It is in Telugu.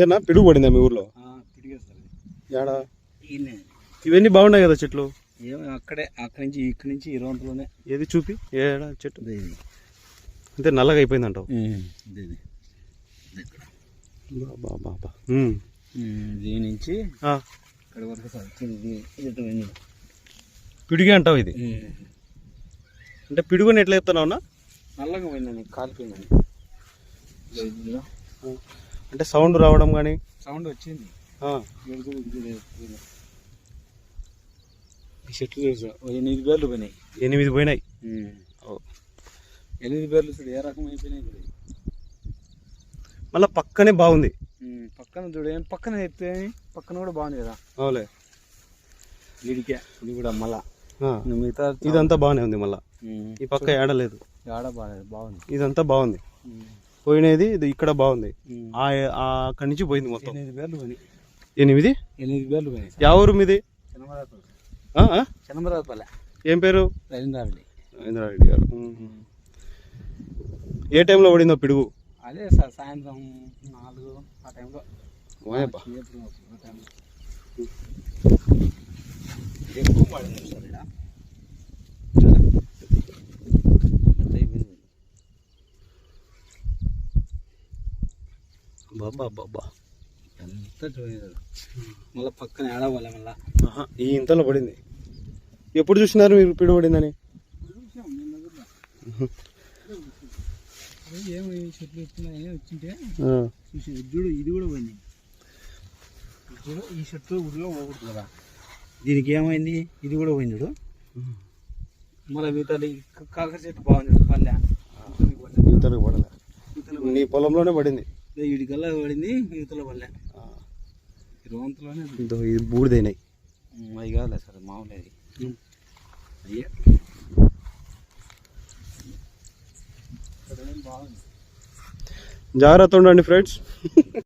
ఏనా? పిడుగు పడిందా మీ ఊర్లో? ఏడా ఇవన్నీ బాగున్నాయి కదా చెట్లు? ఏమో అక్కడే అక్కడి నుంచి ఇక్కడి నుంచి ఈ రౌండ్లోనే. ఏది చూపి? ఏడా చెట్టు? అంటే నల్లగా అయిపోయింది అంటావు బాబా. దీని నుంచి ఇక్కడ వరకు. పిడుగే అంటావు ఇది? అంటే పిడుగుని ఎట్లా చెప్తున్నావునా నల్లగా పోయిందని కాలిపోయిందని. ఇదిగో. అంటే సౌండ్ రావడం కానీ సౌండ్ వచ్చింది. చెట్లు ఎనిమిది పేర్లు పోయినాయి. ఎనిమిది పోయినాయి. ఓ. ఎనిమిది పేర్లు చూడు ఏ రకం అయిపోయినాయి మళ్ళీ పక్కనే బాగుంది. పక్కన చూడు ఏం పక్కన ఎత్తే పక్కన కూడా బాగుంది కదా. అవులే వీడికే ఇది కూడా మళ్ళా. మిగతా ఇదంతా బాగానే ఉంది మళ్ళా. ఈ పక్క ఏడలేదు. ఆడ బాగాలేదు బాగుంది. ఇదంతా బాగుంది. పోయినది ఇది ఇక్కడ బాగుంది. అక్కడి నుంచి పోయింది మొత్తం. ఎనిమిది ఎనిమిది? పేర్లు పోయినాయి ఊరు మీది? చిన్నమరాజపల్లి ఏం పేరు? రవీంద్రారెడ్డి. ఇంద్రారెడ్డి గారు. ఏ టైంలో పడిందో పిడుగు? అదే సార్ సాయంత్రం నాలుగు ఆ టైంలో. ఎక్కువ పడింది సార్ ఇక్కడ ఎంత అయిపోయింది బాబా బాబా. ఎంత చూడలేదు మళ్ళీ పక్కన ఏడవాలి మళ్ళీ. ఆహా, ఈ ఇంతలో పడింది. ఎప్పుడు చూసినారు మీరు పిడుగు పడిందని? ఏమి చెట్లు వచ్చింటే. ఆ, చూసి చూడు ఇది కూడా పోయింది. చూడు ఈ చెట్టు ఊరిలో పోకూడదు కదా. దీనికి ఏమైంది? ఇది కూడా పోయింది చూడు. మళ్ళీ మిగతా కాకర చెట్టు బాగుంది పల్లె. ఇంతలో పడలే. నీ పొలంలోనే పడింది. వీడికల్లా పడింది మిగతాలో పల్లె ఆ, రోంతలోనే ఇదో ఇది బూడిదైనాయి అవి కాదులే సార్ మామూలు అది. అయ్యే. జాగ్రత్త ఉండండి ఫ్రెండ్స్